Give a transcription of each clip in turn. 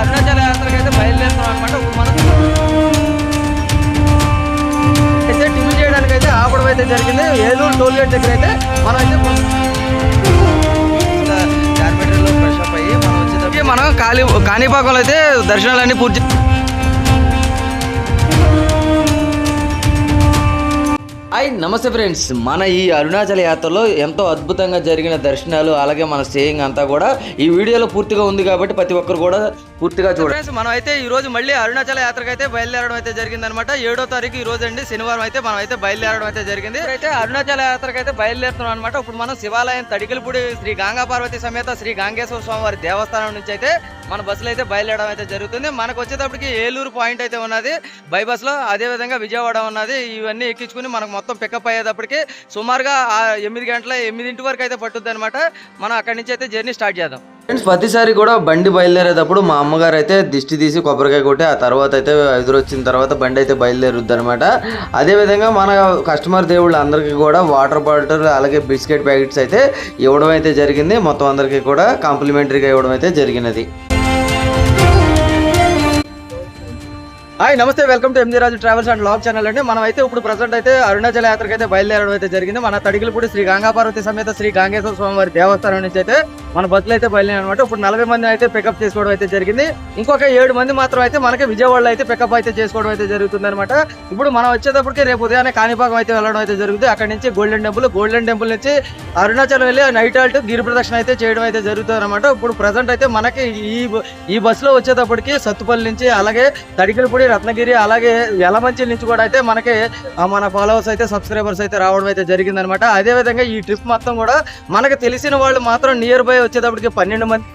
అరుణాచల యాత్రకి అయితే బయలుదేరుతున్నాం అనమాట మనం అయితే టిఫిన్ చేయడానికి అయితే ఆపడం అయితే జరిగింది. ఏలూరు టోల్ గేట్ దగ్గర అయితే మనం అయితే జార్మెట్రీలో ఫ్రెష్ అప్ అయ్యి మనం వచ్చేటప్పటికి మనం కాళీ కాణిపాకంలో అయితే దర్శనాలన్నీ పూర్తి హాయ్ నమస్తే ఫ్రెండ్స్. మన ఈ అరుణాచల యాత్రలో ఎంతో అద్భుతంగా జరిగిన దర్శనాలు అలాగే మన స్టేయింగ్ అంతా కూడా ఈ వీడియోలో పూర్తిగా ఉంది కాబట్టి ప్రతి ఒక్కరు కూడా పూర్తిగా చూడండి ఫ్రెండ్స్ మనం అయితే ఈ రోజు మళ్ళీ అరుణాచల యాత్రకు అయితే బయలుదేరడం అయితే జరిగింది అనమాట ఏడో తారీఖు ఈ రోజు అండి శనివారం అయితే మనం అయితే బయలుదేరడం అయితే జరిగింది. అయితే అరుణాచల యాత్రకు అయితే బయలుదేరుతున్నాం అనమాట ఇప్పుడు మనం శివాలయం తడికలపూడి శ్రీ గంగా పార్వతి సమేత శ్రీ గంగేశ్వర స్వామి వారి దేవస్థానం నుంచి అయితే మన బస్సులో అయితే బయలుదేరడం అయితే జరుగుతుంది. మనకు వచ్చేటప్పటికి ఏలూరు పాయింట్ అయితే ఉన్నది. బై బస్సులో అదే విధంగా విజయవాడ ఉన్నది. ఇవన్నీ ఎక్కించుకుని మనకు మొత్తం పికప్ అయ్యేటప్పటికి సుమారుగా ఎనిమిది గంటల ఎనిమిదింటి వరకు అయితే పట్టుద్ది అనమాట మనం అక్కడి నుంచి అయితే జర్నీ స్టార్ట్ చేద్దాం. ఫ్రెండ్స్ ప్రతిసారి కూడా బండి బయలుదేరేటప్పుడు మా అమ్మగారు అయితే దిష్టి తీసి కొబ్బరికాయ కొట్టి ఆ తర్వాత అయితే ఎదురొచ్చిన తర్వాత బండి అయితే బయలుదేరుద్ది అనమాట అదేవిధంగా మన కస్టమర్ దేవుళ్ళు అందరికీ కూడా వాటర్ బాటిల్ అలాగే బిస్కెట్ ప్యాకెట్స్ అయితే ఇవ్వడం అయితే జరిగింది. మొత్తం అందరికీ కూడా కాంప్లిమెంటరీగా ఇవ్వడం అయితే జరిగినది. హాయ్ నమస్తే welcome to MG Raju travels and vlog channel అండి. మనం అయితే ఇప్పుడు ప్రజెంట్ అయితే అరుణాచల యాత్రకు అయితే బయలుదేరడం అయితే జరిగింది. మన తడిగిలిపూడి శ్రీ గంగాపార్వతి సమేత శ్రీ గంగేశ్వర స్వామి వారి దేవస్థానం నుంచి అయితే మన బస్సులు అయితే బయలుదేరారు అనమాట ఇప్పుడు నలభై మంది అయితే పికప్ చేసుకోవడం అయితే జరిగింది. ఇంకొక ఏడు మంది మాత్రం అయితే మనకి విజయవాడలో అయితే పికప్ అయితే చేసుకోవడం అయితే జరుగుతుంది అనమాట ఇప్పుడు మనం వచ్చేటప్పటికి రేపు ఉదయాన్నే కాణిపాకం అయితే వెళ్ళడం అయితే జరుగుతుంది. అక్కడ నుంచి గోల్డెన్ టెంపుల్ గోల్డెన్ టెంపుల్ నుంచి అరుణాచలం వెళ్ళి నైట్ హాల్ట్ గిరి ప్రదక్షిణ అయితే చేయడం అయితే జరుగుతుంది అనమాట ఇప్పుడు ప్రజెంట్ అయితే మనకి ఈ ఈ బస్సులో వచ్చేటప్పటికి సత్తుపల్లి నుంచి అలాగే తడికిలపూడి రత్నగిరి అలాగే యలమంచి నుంచి కూడా అయితే మనకి మన ఫాలోవర్స్ అయితే సబ్స్క్రైబర్స్ అయితే రావడం అయితే జరిగింది అనమాట అదే విధంగా ఈ ట్రిప్ మొత్తం కూడా మనకు తెలిసిన వాళ్ళు మాత్రం నియర్ బై వచ్చేటప్పటికి పన్నెండు మంది.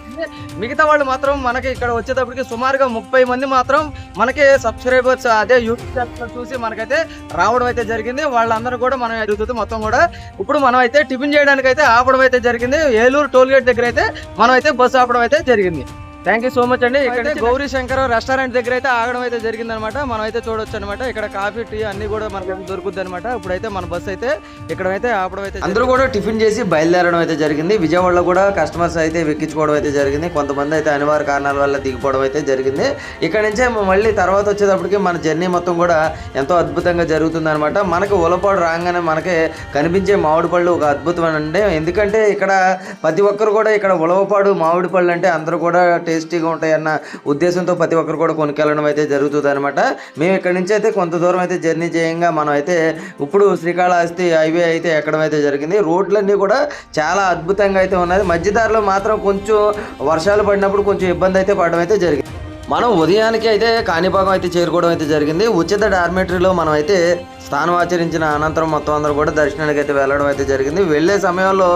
మిగతా వాళ్ళు మాత్రం మనకి ఇక్కడ వచ్చేటప్పటికి సుమారుగా ముప్పై మంది మాత్రం మనకి సబ్స్క్రైబర్స్ అదే యూట్యూబ్ ఛానల్ చూసి మనకైతే రావడం అయితే జరిగింది. వాళ్ళందరూ కూడా మనం ఎదుగుతుంది మొత్తం కూడా ఇప్పుడు మనం అయితే టిఫిన్ చేయడానికి అయితే ఆపడం అయితే జరిగింది. ఏలూరు టోల్ గేట్ దగ్గర అయితే మనం అయితే బస్సు ఆపడం అయితే జరిగింది. థ్యాంక్ యూ సో మచ్ అండి. ఇక్కడ గౌరీ శంకర్ రెస్టారెంట్ దగ్గర అయితే ఆగడం అయితే జరిగింది అనమాట మనం అయితే చూడొచ్చు అనమాట ఇక్కడ కాఫీ టీ అన్ని కూడా మనకి దొరుకుద్ది అనమాట ఇప్పుడైతే మన బస్సు అయితే ఇక్కడ అయితే ఆపడం అయితే అందరూ కూడా టిఫిన్ చేసి బయలుదేరడం అయితే జరిగింది. విజయవాడలో కూడా కస్టమర్స్ అయితే ఎక్కించుకోవడం అయితే జరిగింది. కొంతమంది అయితే అనివార్య కారణాల వల్ల దిగిపోవడం అయితే జరిగింది. ఇక్కడ నుంచే మళ్ళీ తర్వాత వచ్చేటప్పటికి మన జర్నీ మొత్తం కూడా ఎంతో అద్భుతంగా జరుగుతుంది అనమాట మనకి ఉలపాడు రాగానే మనకి కనిపించే మామిడి పళ్ళు ఒక అద్భుతం అండి ఎందుకంటే ఇక్కడ ప్రతి ఒక్కరు కూడా ఇక్కడ ఉలవపాడు మామిడి పళ్ళు అంటే అందరూ కూడా టేస్టీగా ఉంటాయన్న ఉద్దేశంతో ప్రతి ఒక్కరు కూడా కొనుక్కెళ్ళడం అయితే జరుగుతుంది అనమాట మేము ఇక్కడ నుంచి అయితే కొంత దూరం అయితే జర్నీ చేయంగా మనం అయితే ఇప్పుడు శ్రీకాళహస్తి హైవే అయితే ఎక్కడం అయితే జరిగింది. రోడ్లన్నీ కూడా చాలా అద్భుతంగా అయితే ఉన్నది మధ్యదారిలో మాత్రం కొంచెం వర్షాలు పడినప్పుడు కొంచెం ఇబ్బంది అయితే పడడం అయితే జరిగింది. మనం ఉదయానికి అయితే కాణిపాకం అయితే చేరుకోవడం అయితే జరిగింది. ఉచిత డార్మెటరీలో మనం అయితే స్థానం ఆచరించిన అనంతరం మొత్తం అందరూ కూడా దర్శనానికి అయితే వెళ్ళడం అయితే జరిగింది. వెళ్ళే సమయంలో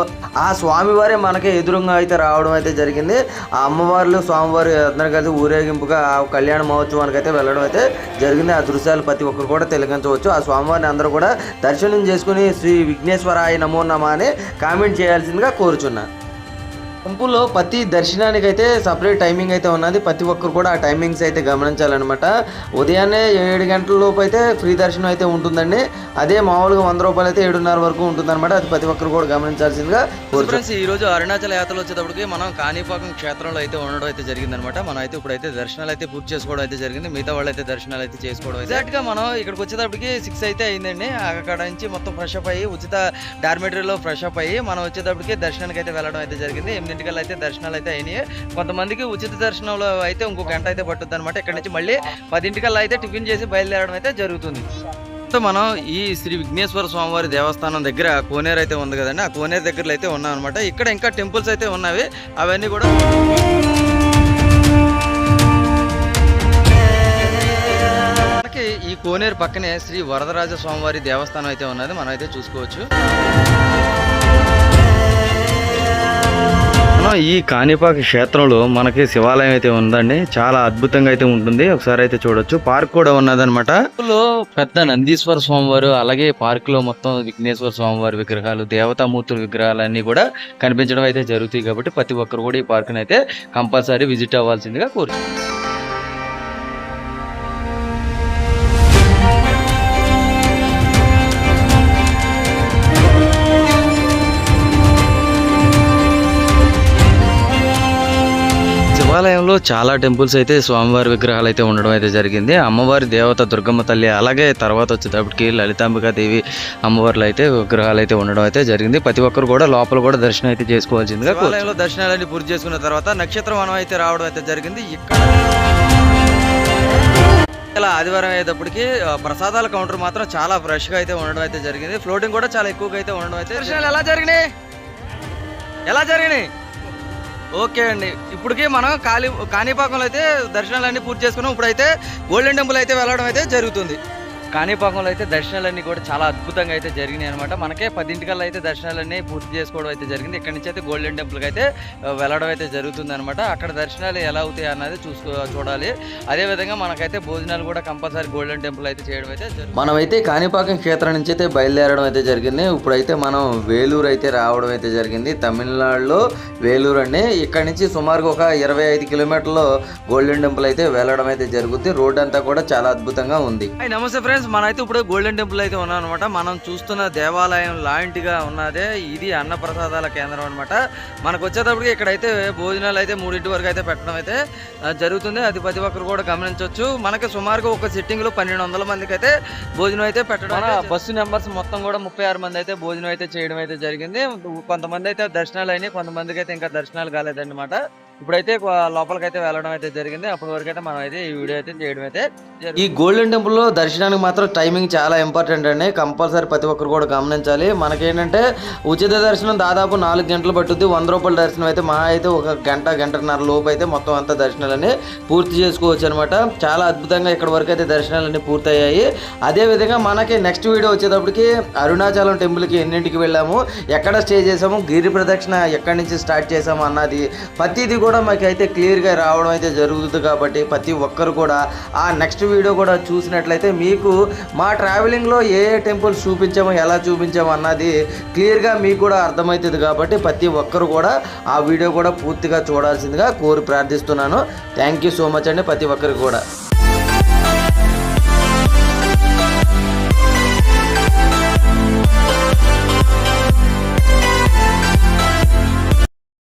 ఆ స్వామివారే మనకి ఎదురుగా అయితే రావడం అయితే జరిగింది. ఆ అమ్మవార్లు స్వామివారు అందరూ కలిసి ఊరేగింపుగా ఆ కళ్యాణ మహోత్సవానికి అయితే వెళ్ళడం అయితే జరిగింది. ఆ దృశ్యాలు ప్రతి ఒక్కరు కూడా తిలకించవచ్చు. ఆ స్వామివారిని అందరూ కూడా దర్శనం చేసుకుని శ్రీ విఘ్నేశ్వరాయ నమో నమ అని కామెంట్ చేయాల్సిందిగా కోరుచున్నాను టెంపుల్లో ప్రతి దర్శనానికి అయితే సపరేట్ టైమింగ్ అయితే ఉన్నది. ప్రతి ఒక్కరు కూడా ఆ టైమింగ్స్ అయితే గమనించాలన్నమాట. ఉదయాన్నే ఏడు గంటల లోపు అయితే ఫ్రీ దర్శనం అయితే ఉంటుందండి. అదే మామూలుగా వంద రూపాయలు అయితే ఏడున్నర వరకు ఉంటుందన్నమాట. అది ప్రతి ఒక్కరు కూడా గమనించాల్సిందిగా ఫ్రెండ్స్ ఈ రోజు అరుణాచల యాత్రలో వచ్చేటప్పటికి మనం కాణిపాకం క్షేత్రంలో అయితే ఉండడం అయితే జరిగిందనమాట మనం అయితే ఇప్పుడైతే దర్శనాలు అయితే పూర్తి చేసుకోవడం అయితే జరిగింది. మిగతా వాళ్ళు అయితే దర్శనాలు అయితే చేసుకోవడం ఎగ్జాక్ట్గా మనం ఇక్కడికి వచ్చేటప్పటికి సిక్స్ అయితే అయిందండి. అక్కడ నుంచి మొత్తం ఫ్రెష్ అప్ అయ్యి ఉచిత డార్మెటరీలో ఫ్రెష్ అప్ అయ్యి మనం వచ్చేటప్పటికి దర్శనానికి అయితే వెళ్ళడం అయితే జరిగింది. ఎనిమిదింటికల్లా అయితే దర్శనాలు అయితే అయినాయి. కొంతమందికి ఉచిత దర్శనంలో అయితే ఇంకో గంట అయితే పట్టుద్ది అనమాట ఇక్కడ నుంచి మళ్ళీ పదింటికల్లా అయితే టిఫిన్ చేసి బయలుదేరడం అయితే జరుగుతుంది. సో మనం ఈ శ్రీ విఘ్నేశ్వర స్వామివారి దేవస్థానం దగ్గర కోనేరు అయితే ఉంది కదండి. ఆ కోనేరు దగ్గరలో అయితే ఉన్నాం అనమాట ఇక్కడ ఇంకా టెంపుల్స్ అయితే ఉన్నవి. అవన్నీ కూడా మనకి ఈ కోనేరు పక్కనే శ్రీ వరదరాజ స్వామివారి దేవస్థానం అయితే ఉన్నది. మనం అయితే చూసుకోవచ్చు. ఈ కాణిపాక క్షేత్రంలో మనకి శివాలయం అయితే ఉందండి. చాలా అద్భుతంగా అయితే ఉంటుంది. ఒకసారి అయితే చూడొచ్చు. పార్క్ కూడా ఉన్నదన్నమాట. లో పెద్ద నందీశ్వర స్వామివారు అలాగే పార్క్లో మొత్తం విఘ్నేశ్వర స్వామివారి విగ్రహాలు దేవతామూర్తుల విగ్రహాలు కూడా కనిపించడం అయితే జరుగుతాయి కాబట్టి ప్రతి ఒక్కరు కూడా ఈ పార్క్ అయితే కంపల్సరీ విజిట్ అవ్వాల్సిందిగా కోరుతున్నాను దేవాలయంలో చాలా టెంపుల్స్ అయితే స్వామివారి విగ్రహాలు అయితే ఉండడం అయితే జరిగింది. అమ్మవారి దేవత దుర్గమ్మ తల్లి అలాగే తర్వాత వచ్చేటప్పటికి లలితాంబికా దేవి అమ్మవార్లు అయితే విగ్రహాలు అయితే ఉండడం అయితే జరిగింది. ప్రతి ఒక్కరు కూడా లోపల కూడా దర్శనం అయితే చేసుకోవాల్సిందిగా దేవాలయంలో దర్శనాలన్నీ పూర్తి చేసుకున్న తర్వాత నక్షత్ర వనం అయితే రావడం అయితే జరిగింది. ఇక్కడ ఇలా ఆదివారం అయ్యేటప్పటికి ఆ, ప్రసాదాల కౌంటర్ మాత్రం చాలా ఫ్రెష్గా అయితే ఉండడం అయితే జరిగింది. ఫ్లోటింగ్ కూడా చాలా ఎక్కువగా అయితే ఉండడం అయితే దర్శనాలు ఎలా జరిగినాయి? ఎలా జరిగినాయి? ఓకే అండి. ఇప్పటికి మనం కాళీ కాణిపాకంలో అయితే దర్శనాలన్నీ పూర్తి చేసుకున్నాం. ఇప్పుడైతే గోల్డెన్ టెంపుల్ అయితే వెళ్ళడం అయితే జరుగుతుంది. కాణిపాకంలో అయితే దర్శనాలన్నీ కూడా చాలా అద్భుతంగా అయితే జరిగినాయి అనమాట మనకే పదింటికల్లా అయితే దర్శనాలన్నీ పూర్తి చేసుకోవడం అయితే జరిగింది. ఇక్కడ నుంచి అయితే గోల్డెన్ టెంపుల్కి అయితే వెళ్ళడం అయితే జరుగుతుంది అనమాట అక్కడ దర్శనాలు ఎలా అవుతాయి అన్నది చూసుకో చూడాలి. అదేవిధంగా మనకైతే భోజనాలు కూడా కంపల్సరీ గోల్డెన్ టెంపుల్ అయితే చేయడం అయితే మనమైతే కాణిపాకం క్షేత్రం నుంచి అయితే బయలుదేరడం అయితే జరిగింది. ఇప్పుడైతే మనం వేలూరు అయితే రావడం అయితే జరిగింది. తమిళనాడులో వేలూరు అండి. ఇక్కడ నుంచి సుమారుగా ఒక ఇరవై ఐదు కిలోమీటర్లు గోల్డెన్ టెంపుల్ అయితే వెళ్ళడం అయితే జరుగుతుంది రోడ్ అంతా కూడా చాలా అద్భుతంగా ఉంది. నమస్తే ఫ్రెండ్స్ మనం అయితే ఇప్పుడు గోల్డెన్ టెంపుల్ అయితే ఉన్నాం అనమాట మనం చూస్తున్న దేవాలయం లాంటిగా ఉన్నదే. ఇది అన్నప్రసాదాల కేంద్రం అనమాట మనకు వచ్చేటప్పటికి ఇక్కడైతే భోజనాలు అయితే మూడింటి వరకు అయితే పెట్టడం అయితే జరుగుతుంది. అది ప్రతి ఒక్కరు కూడా గమనించవచ్చు. మనకి సుమారుగా ఒక సిట్టింగ్లో పన్నెండు వందల మందికి అయితే భోజనం అయితే పెట్టడం బస్సు నెంబర్స్ మొత్తం కూడా ముప్పై ఆరు మంది అయితే భోజనం అయితే చేయడం అయితే జరిగింది. కొంతమంది అయితే దర్శనాలు అయినాయి కొంతమందికి అయితే ఇంకా దర్శనాలు కాలేదన్నమాట. ఇప్పుడైతే లోపలికైతే వెళ్ళడం అయితే జరిగింది. అప్పటి వరకు అయితే మనం అయితే ఈ వీడియో అయితే చేయడం అయితే ఈ గోల్డెన్ టెంపుల్లో దర్శనానికి మాత్రం టైమింగ్ చాలా ఇంపార్టెంట్ అండి. కంపల్సరీ ప్రతి ఒక్కరు కూడా గమనించాలి. మనకేంటంటే ఉచిత దర్శనం దాదాపు నాలుగు గంటలు పట్టుద్ది. వంద రూపాయల దర్శనం అయితే మహా అయితే ఒక గంట గంటన్నర లోపు అయితే మొత్తం అంతా దర్శనాలన్నీ పూర్తి చేసుకోవచ్చు అనమాట చాలా అద్భుతంగా ఇక్కడ వరకు అయితే దర్శనాలన్నీ పూర్తయ్యాయి. అదే విధంగా మనకి నెక్స్ట్ వీడియో వచ్చేటప్పటికి అరుణాచలం టెంపుల్కి ఎన్నింటికి వెళ్ళాము? ఎక్కడ స్టే చేసాము గిరి ప్రదక్షిణ ఎక్కడి నుంచి స్టార్ట్ చేసాము అన్నది ప్రతిదీ కూడా మాకు అయితే క్లియర్గా రావడం అయితే జరుగుతుంది కాబట్టి ప్రతి ఒక్కరు కూడా ఆ నెక్స్ట్ వీడియో కూడా చూసినట్లయితే మీకు మా ట్రావెలింగ్లో ఏ ఏ టెంపుల్స్ చూపించామో ఎలా చూపించామో అన్నది క్లియర్గా మీకు కూడా అర్థమవుతుంది కాబట్టి ప్రతి ఒక్కరు కూడా ఆ వీడియో కూడా పూర్తిగా చూడాల్సిందిగా కోరి ప్రార్థిస్తున్నాను. థ్యాంక్ యూ సో మచ్ అండి ప్రతి ఒక్కరికి కూడా.